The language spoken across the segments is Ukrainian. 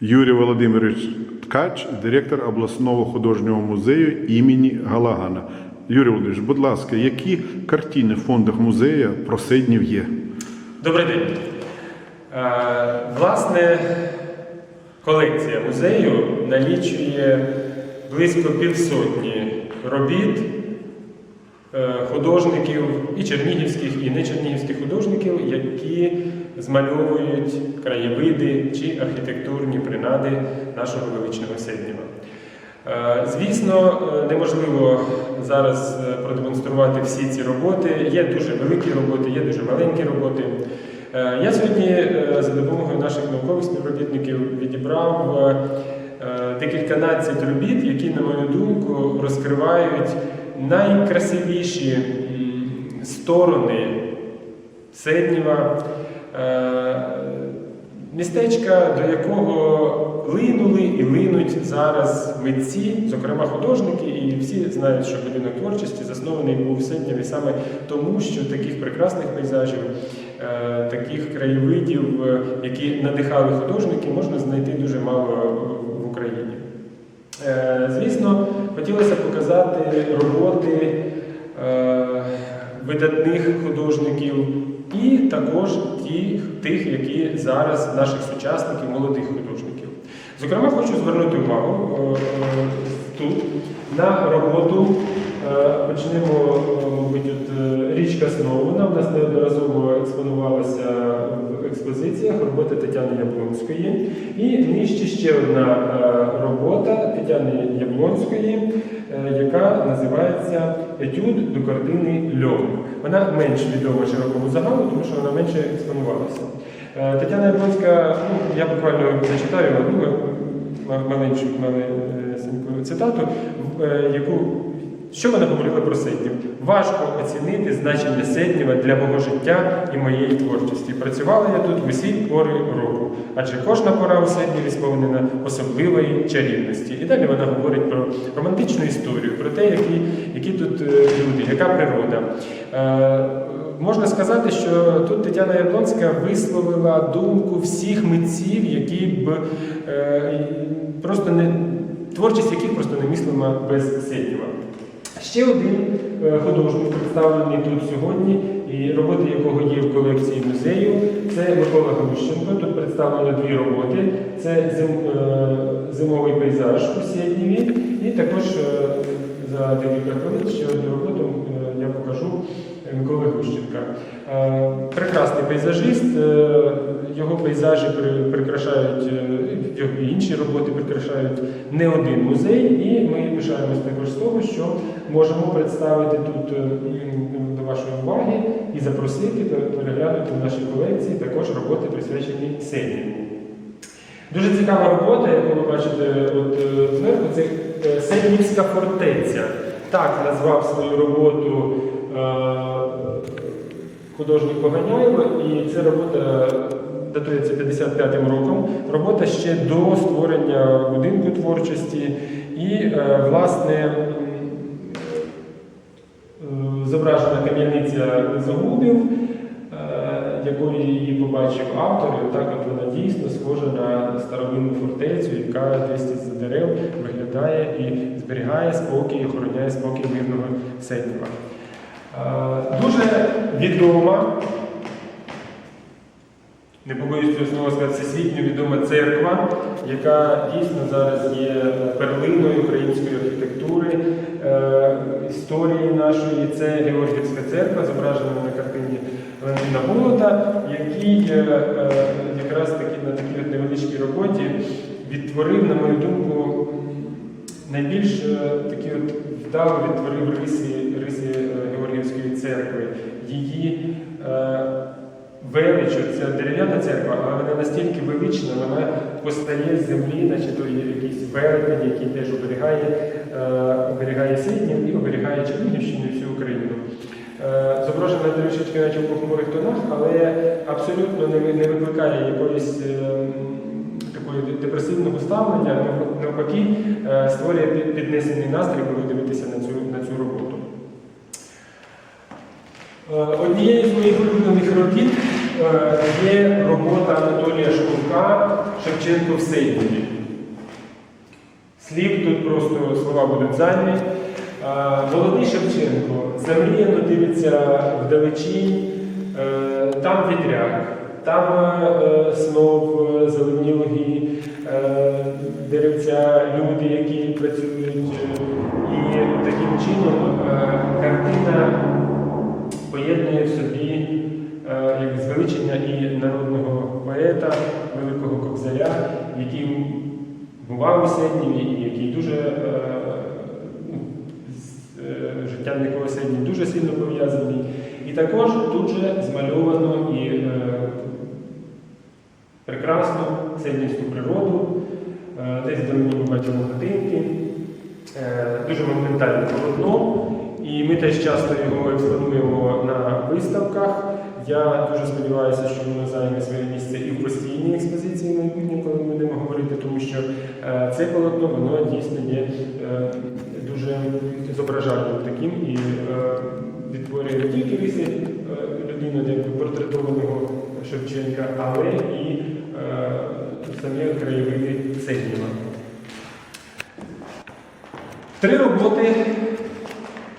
Юрій Володимирович Ткач, директор обласного художнього музею імені Галагана. Юрій Володимирович, будь ласка, які картини в фондах музею про Седнів є? Добрий день. Е, Власне, колекція музею налічує близько півсотні робіт художників і чернігівських, і нечернігівських художників, які змальовують краєвиди чи архітектурні принади нашого величного Седнєва. Е, Звісно, е, неможливо зараз е, продемонструвати всі ці роботи. Є дуже великі роботи, є дуже маленькі роботи. Е, Я сьогодні е, за допомогою наших наукових співробітників відібрав е, е, декільканадцять робіт, які, на мою думку, розкривають найкрасивіші сторони Седнєва, е, містечка, до якого линули і линуть зараз митці, зокрема художники, і всі знають, що будинок творчості заснований був в Седнєві саме тому, що таких прекрасних пейзажів, е, таких краєвидів, е, які надихали художники, можна знайти дуже мало в Україні. Звісно, хотілося показати роботи е, видатних художників і також тих, які зараз наших сучасників, молодих художників. Зокрема, хочу звернути увагу е, е, тут на роботу. Е, Почнемо, е, мабуть, е, річка Сноу. Вона в нас неодноразово експонувалася в експозиціях роботи Тетяни Яблонської. І нижче ще одна робота Тетяни Яблонської, яка називається Етюд до картини Льон. Вона менш відома широкому загалу, тому що вона менше експонувалася. Тетяна Яблонська, ну, я буквально зачитаю одну маленьку цитату, яку що вона говорила про Седнів? Важко оцінити значення Седнєва для мого життя і моєї творчості. Працювала я тут усі пори року, адже кожна пора у Седнєві сповнена особливої чарівності. І далі вона говорить про романтичну історію, про те, які, які тут е, люди, яка природа. Е, Можна сказати, що тут Тетяна Яблонська висловила думку всіх митців, які б е, просто не творчість яких просто не мислима без Седнєва. Ще один е, художник представлений тут сьогодні, і роботи якого є в колекції музею, це Микола Грущенко. Тут представлено дві роботи: це зим, е, зимовий пейзаж у Сєднєві, і також е, за декілька хвилин ще одну роботу я покажу Миколи Глущенка. Е, Прекрасний пейзажист, е, його пейзажі прикрашають, е, його інші роботи прикрашають не один музей, і ми пишаємось також з того, що можемо представити тут до вашої уваги і запросити переглянути в нашій колекції також роботи, присвячені Сенію. Дуже цікава робота, яку ви бачите от, зверху, це Сенівська фортеця. Так назвав свою роботу е, художник Поганяєва, і ця робота датується 55-м роком. Робота ще до створення будинку творчості. І, е, власне, е, зображена кам'яниця Загубів, якою її побачив автор, і так от вона дійсно схожа на старовинну фортецю, яка десь з дерев виглядає і зберігає спокій, охороняє спокій мирного Сенєва. Е, Дуже відома, не побоюсь цього слова сказати, всесвітньо відома церква, яка дійсно зараз є перлиною української архітектури, е, історії нашої. Це Георгіївська церква, зображена на картині Валентина Голода, який е, якраз таки на такій невеличкій роботі відтворив, на мою думку, найбільш такі от вдало відтворив риси, риси е, Георгіївської церкви. Її е, велич, це дерев'яна церква, але вона настільки велична, вона постає з землі, наче то є якийсь велетень, який теж оберігає, е, оберігає Сиднів і оберігає Чернігівщину і всю Україну. Е, Зображена трішечки наче в похмурих тонах, але абсолютно не, не викликає якоїсь е, депресивного ставлення, навпаки, е, створює під- піднесений настрій, коли дивитися на цю, на цю роботу. Е, Однією з моїх улюблених робіт е, є робота Анатолія Шкурка Шевченко в Сейдові. Слів тут просто слова будуть зайві. Молодий Шевченко замріяно дивиться вдалечінь, е, там вітряк, там е, знов е, зелені луги, е, деревця, люди, які працюють. е, І таким чином е, картина поєднує в собі е, як звеличення і народного поета, великого кобзаря, який бував у Седніві і який дуже е, ну, е, життям якого Седнів дуже сильно пов'язаний. І також тут же змальовано і е, прекрасну седнівську природу. Е, Десь ми бачимо хатинки, Е, дуже монументальне полотно. І ми теж часто його експонуємо на виставках. Я дуже сподіваюся, що воно займе своє місце і в постійній експозиції майбутнє, коли ми будемо говорити, тому що е, це полотно воно дійсно є е, дуже зображальним таким і е, відтворює не тільки риси е, людини, якби портретованого Шевченка, але і е, самі краєвиди Седнєва. Три роботи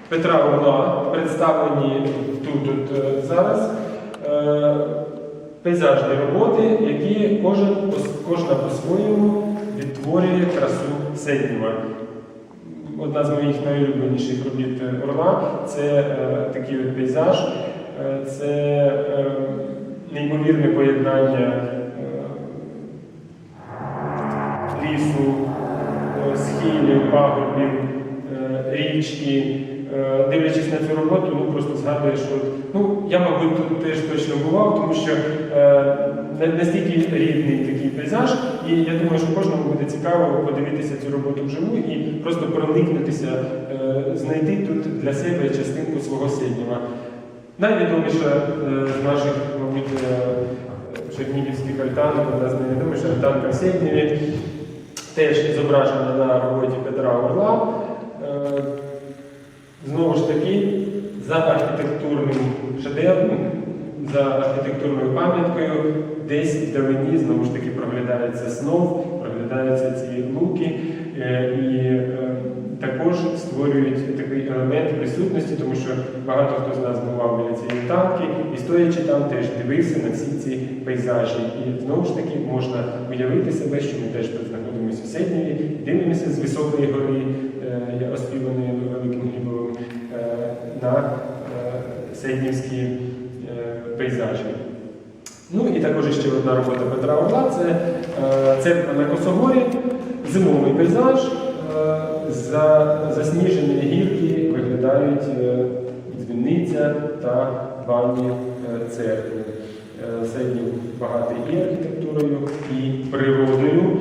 Петра Орла представлені тут, тут е, зараз. Пейзажні роботи, які кожен, кожна по-своєму відтворює красу Седнєва. Одна з моїх найулюбленіших робіт Орла це е, такий пейзаж, Е, це е, неймовірне поєднання е, лісу, е, схилів, пагорбів, е, річки. Е, Дивлячись на цю роботу, ну просто згадуєш, що ну я, мабуть, тут теж точно бував, тому що е, настільки рідний такий пейзаж, і я думаю, що кожному буде цікаво подивитися цю роботу вживу і просто проникнутися, е, знайти тут для себе частинку свого Седнєва. Найвідоміша е, з наших, мабуть, е, чернігівських альтанок, одна з найвідоміших альтанка в Седнєві, теж зображена на роботі Петра Орла. Е, Знову ж таки, за архітектурним шедевром, за архітектурною пам'яткою, десь вдалині знову ж таки проглядається снов, проглядаються ці луки, е, і е, також створюють такий елемент присутності, тому що багато хто з нас бував біля цієї танки, і стоячи там теж дивився на всі ці пейзажі. І знову ж таки можна уявити себе, що ми теж тут знаходимося в Седнєві, дивимося з високої гори, е, оспіваної великим Глібовим, на седнівські е, пейзажі. Ну і також ще одна робота Петра Орла це е, церква на Косогорі, зимовий пейзаж. Е, За засніжені гірки виглядають е, дзвіниця та бані е, церкви. Е, Седнів багатий і архітектурою, і природою.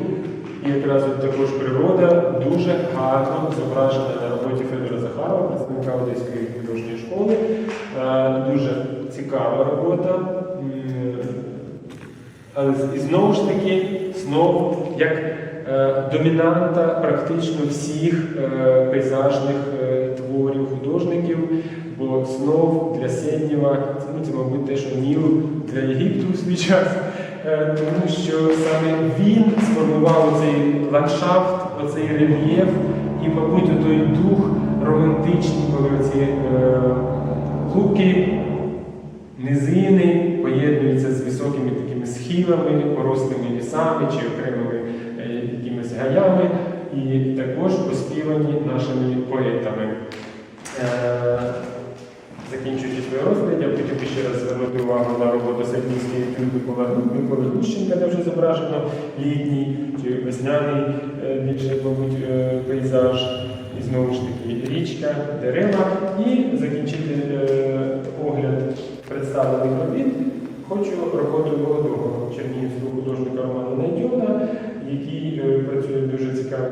І якраз от також природа дуже гарно зображена на роботі Федора Захарова, представника Одеської художньої школи. Е, Дуже цікава робота. Але і знову ж таки, знову як е, домінанта практично всіх е, пейзажних е, творів художників, бо знов для Седнєва, це, ну, це, мабуть, те, що Ніл для Єгипту в свій час, тому що саме він сформував цей ландшафт, оцей рельєф і, мабуть, той дух романтичний, коли ці е, луки низини поєднуються з високими схилами, порослими лісами чи окремими е, якимись гаями, і також оспівані нашими поетами. Е, Закінчуючи свою розповідь, я хотів би ще раз звернути увагу на роботу Сергійської Миколи Миколи Гущенка, де вже зображено літній чи весняний е, більше, мабуть, пейзаж. І знову ж таки річка, дерева. І закінчити огляд представлених робіт. Хочу роботу молодого е,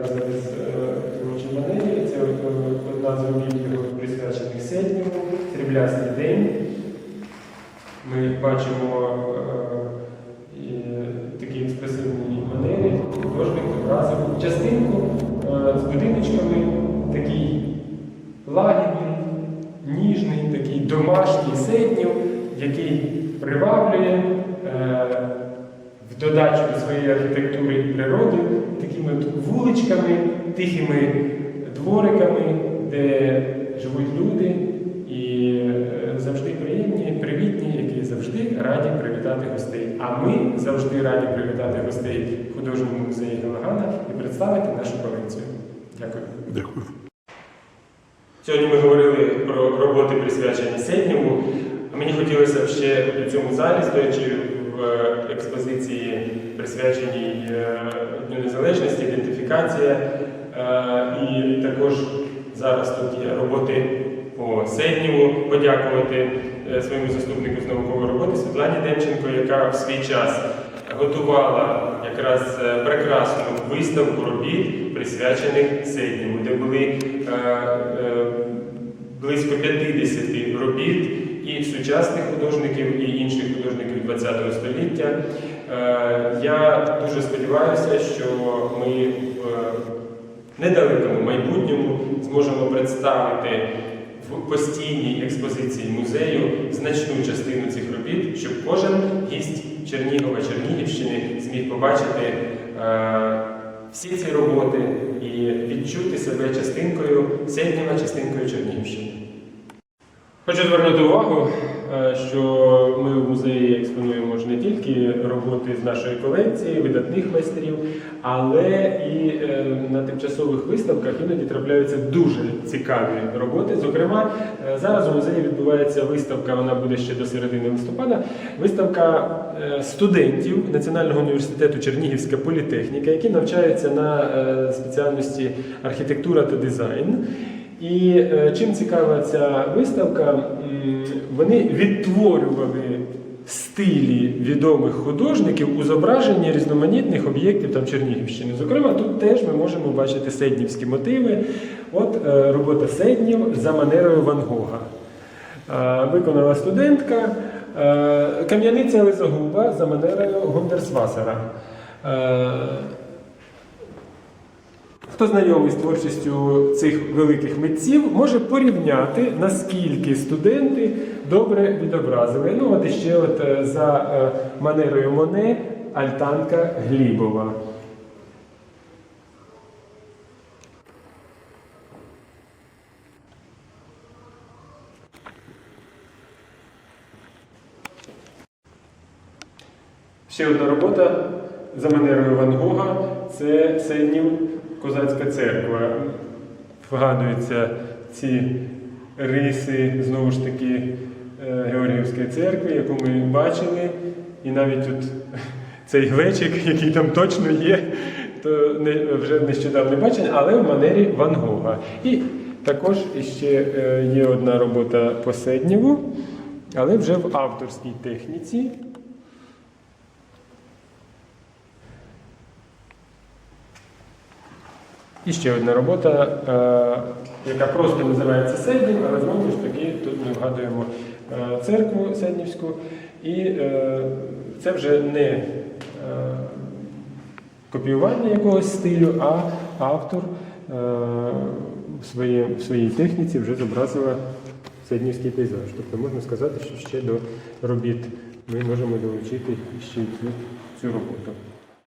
творчій манері. Це е, одна з робіт присвячених Седнєву, Сріблястий день. Ми бачимо е, такі експресивні манери, художник зобразив частинку е, з будиночками, такий лагідний, ніжний, такий домашній Седнєв, який приваблює е, в додачу до своєї архітектури і природи такими от вуличками, тихими двориками, де живуть люди і е, завжди приємні, привітні, які завжди раді привітати гостей. А ми завжди раді привітати гостей в художньому музеї Галагана і представити нашу колекцію. Дякую. Дякую. Сьогодні ми говорили про роботи, присвячені Седнєву. А мені хотілося б ще у цьому залі, стоячи в експозиції, присвяченій е, Дню Незалежності, ідентифікація. Е, І також зараз тут є роботи по Седнєву, подякувати е, своєму заступнику з наукової роботи Світлані Демченко, яка в свій час готувала якраз прекрасну виставку робіт, присвячених Седнєву, де були близько 50 робіт і сучасних художників, і інших художників ХХ століття. Е, Я дуже сподіваюся, що ми в недалекому майбутньому зможемо представити в постійній експозиції музею значну частину цих робіт, щоб кожен гість Чернігова, Чернігівщини зміг побачити е, всі ці роботи і відчути себе частинкою Седнєва, частинкою Чернігівщини. Хочу звернути увагу, е, що ми в музеї експонуємо ж не тільки роботи з нашої колекції, видатних майстрів, але і е, на тимчасових виставках іноді трапляються дуже цікаві роботи. Зокрема, е, зараз у музеї відбувається виставка, вона буде ще до середини листопада. Виставка студентів Національного університету Чернігівська політехніка, які навчаються на спеціальності архітектура та дизайн. І е, чим цікава ця виставка, вони відтворювали стилі відомих художників у зображенні різноманітних об'єктів там Чернігівщини. Зокрема, тут теж ми можемо бачити седнівські мотиви. От е, робота Седнів за манерою Ван Гога. Е, Виконала студентка Кам'яниця Лизогуба за манерою Гундерсвасера. Хто знайомий з творчістю цих великих митців, може порівняти, наскільки студенти добре відобразили. Ну, от іще от е, за е, манерою Моне Альтанка Глібова. Ще одна робота за манерою Ван Гога це Седнів Козацька церква. Вгадуються ці риси знову ж таки е, Георгіївської церкви, яку ми бачили. І навіть тут цей глечик, який там точно є, то не, вже нещодавно бачення, але в манері Ван Гога. І також ще е, є одна робота по Седнєву, але вже в авторській техніці. І ще одна робота, е, яка просто називається Седнів, але знову ж таки тут ми вгадуємо е, церкву Седнівську. І е, це вже не копіювання якогось стилю, а автор в, своїй техніці вже зобразила Седнівський пейзаж. Тобто можна сказати, що ще до робіт ми можемо долучити ще цю роботу.